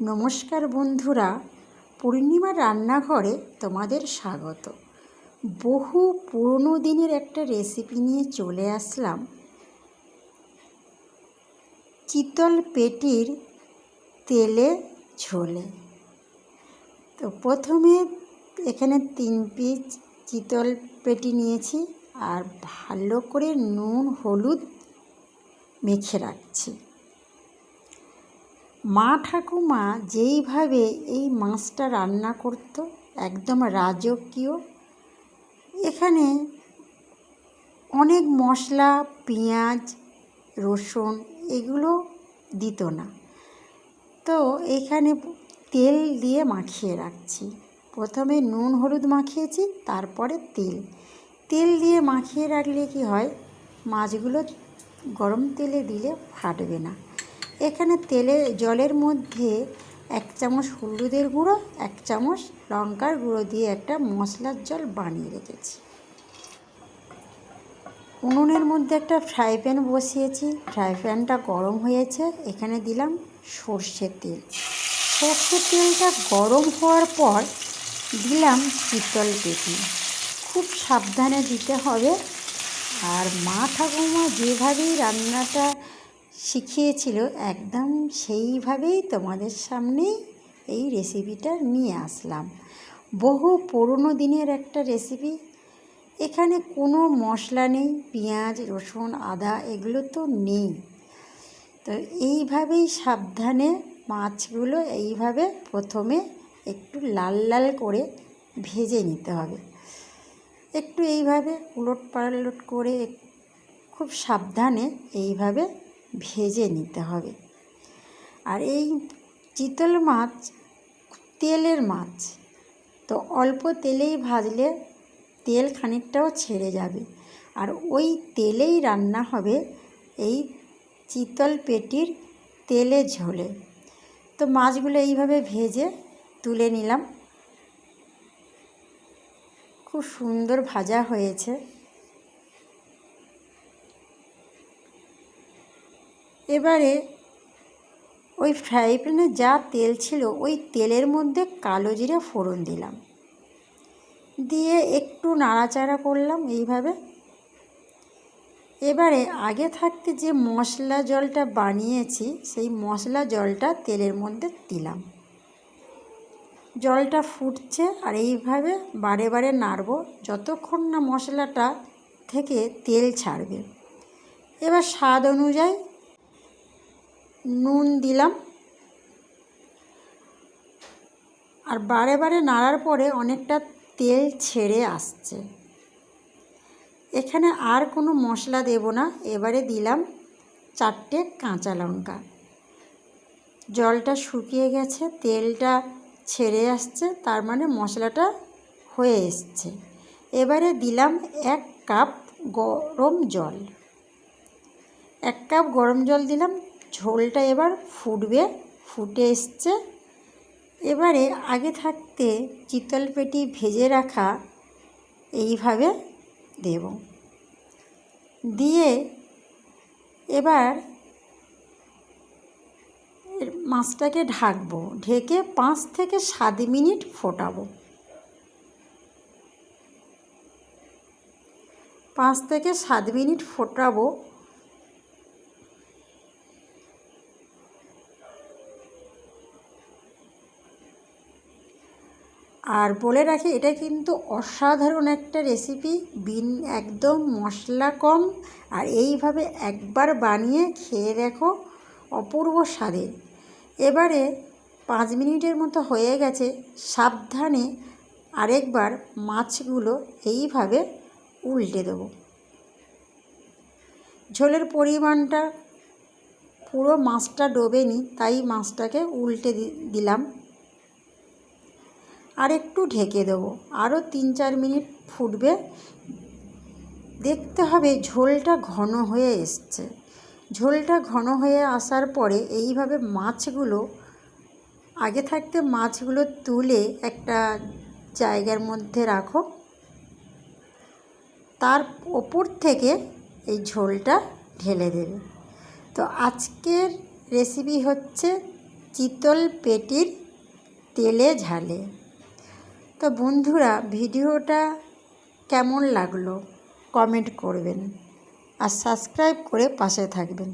নমস্কার বন্ধুরা পূর্ণিমা রান্নাঘরে তোমাদের স্বাগত। বহু পুরনো দিনের একটা রেসিপি নিয়ে চলে আসলাম। চিতল পেটির তেলে ঝোলে। তো প্রথমে এখানে তিন পিস চিতল পেটি নিয়েছি আর ভালো করে নুন, হলুদ মেখে রাখছি। মা ঠাকুমা যেইভাবে এই মাছটা রান্না করতো, একদম রাজকীয়, এখানে অনেক মশলা, পেঁয়াজ, রসুন এগুলো দিত না। তো এখানে তেল দিয়ে মাখিয়ে রাখছি। প্রথমে নুন, হলুদ মাখিয়েছি, তারপরে তেল। তেল দিয়ে মাখিয়ে রাখলে কি হয়, মাছগুলো গরম তেলে দিলে ফাটবে না। এখানে তেলে, জলের মধ্যে এক চামচ হলুদের গুঁড়ো, এক চামচ লঙ্কার গুঁড়ো দিয়ে একটা মশলার জল বানিয়ে রেখেছি। উনুনের মধ্যে একটা ফ্রাই প্যান বসিয়েছি। ফ্রাই প্যানটা গরম হয়েছে। এখানে দিলাম সর্ষের তেল। সর্ষের তেলটা গরম হওয়ার পর দিলাম চিতল পেটি খুব সাবধানে দিতে হবে। আর মা ঠাকুমা যেভাবেই রান্নাটা শিখিয়েছিল, একদম সেইভাবেই তোমাদের সামনেই এই রেসিপিটা নিয়ে আসলাম। বহু পুরনো দিনের একটা রেসিপি এখানে কোনো মশলা নেই, পেঁয়াজ, রসুন, আদা এগুলো তো নেই। তো এইভাবেই সাবধানে মাছগুলো এইভাবে প্রথমে একটু লাল লাল করে ভেজে নিতে হবে। একটু এইভাবে উলট পালট করে, খুব সাবধানে এইভাবে ভেজে নিতে হবে। আর এই চিতল মাছ, তেলের মাছ, তো অল্প তেলেই ভাজলে তেল খানিকটাও ছেড়ে যাবে। আর ওই তেলেই রান্না হবে এই চিতল পেটির তেলে ঝোলে। তো মাছগুলো এইভাবে ভেজে তুলে নিলাম। খুব সুন্দর ভাজা হয়েছে। এবারে ওই ফ্রাই প্যানে যা তেল ছিল, ওই তেলের মধ্যে কালো জিরে ফোড়ন দিলাম। দিয়ে একটু নাড়াচাড়া করলাম এইভাবে। এবারে আগে থাকতে যে মশলা জলটা বানিয়েছি, সেই মশলা জলটা তেলের মধ্যে দিলাম। জলটা ফুটছে আর এইভাবে বারে বারে নাড়ব যতক্ষণ না মশলাটা থেকে তেল ছাড়বে। এবার স্বাদ অনুযায়ী নুন দিলাম। আর বারে বারে নাড়ার পরে অনেকটা তেল ছেড়ে আসছে। এখানে আর কোনো মশলা দেব না। এবারে দিলাম চারটে কাঁচা লঙ্কা। জলটা শুকিয়ে গেছে, তেলটা ছেড়ে আসছে, তার মানে মশলাটা হয়ে এসছে। এবারে দিলাম এক কাপ গরম জল। এক কাপ গরম জল দিলাম ঝোলটা এবার ফুটবে, ফুটে এসছে। এবারে আগে থাকতে চিতল পেটি ভেজে রাখা এইভাবে দেব। দিয়ে এবার মাছটাকে ঢাকবো, ঢেকে পাঁচ থেকে সাত মিনিট ফোটাবো। পাঁচ থেকে সাত মিনিট ফোটাবো। আর বলে রাখি, এটা কিন্তু অসাধারণ একটা রেসিপি বিন একদম মশলা কম, আর এইভাবে একবার বানিয়ে খেয়ে দেখো অপূর্ব স্বাদের এবারে পাঁচ মিনিটের মতো হয়ে গেছে, সাবধানে আরেকবার মাছগুলো এইভাবে উল্টে দেব। ঝোলের পরিমাণটা পুরো মাছটা ডোবেনি তাই মাছটাকে উল্টে দিলাম। আর একটু ঢেকে দেবো। আরও তিন চার মিনিট ফুটবে। দেখতে হবে ঝোলটা ঘন হয়ে এসছে। ঝোলটা ঘন হয়ে আসার পরে এইভাবে মাছগুলো, আগে থাকতে মাছগুলো তুলে একটা জায়গার মধ্যে রাখো। তার ওপর থেকে এই ঝোলটা ঢেলে দেবে। তো আজকের রেসিপি হচ্ছে চিতল পেটির তেলে ঝালে। তো বন্ধুরা ভিডিওটা কেমন লাগল? কমেন্ট করবেন আর সাবস্ক্রাইব করে পাশে থাকবেন।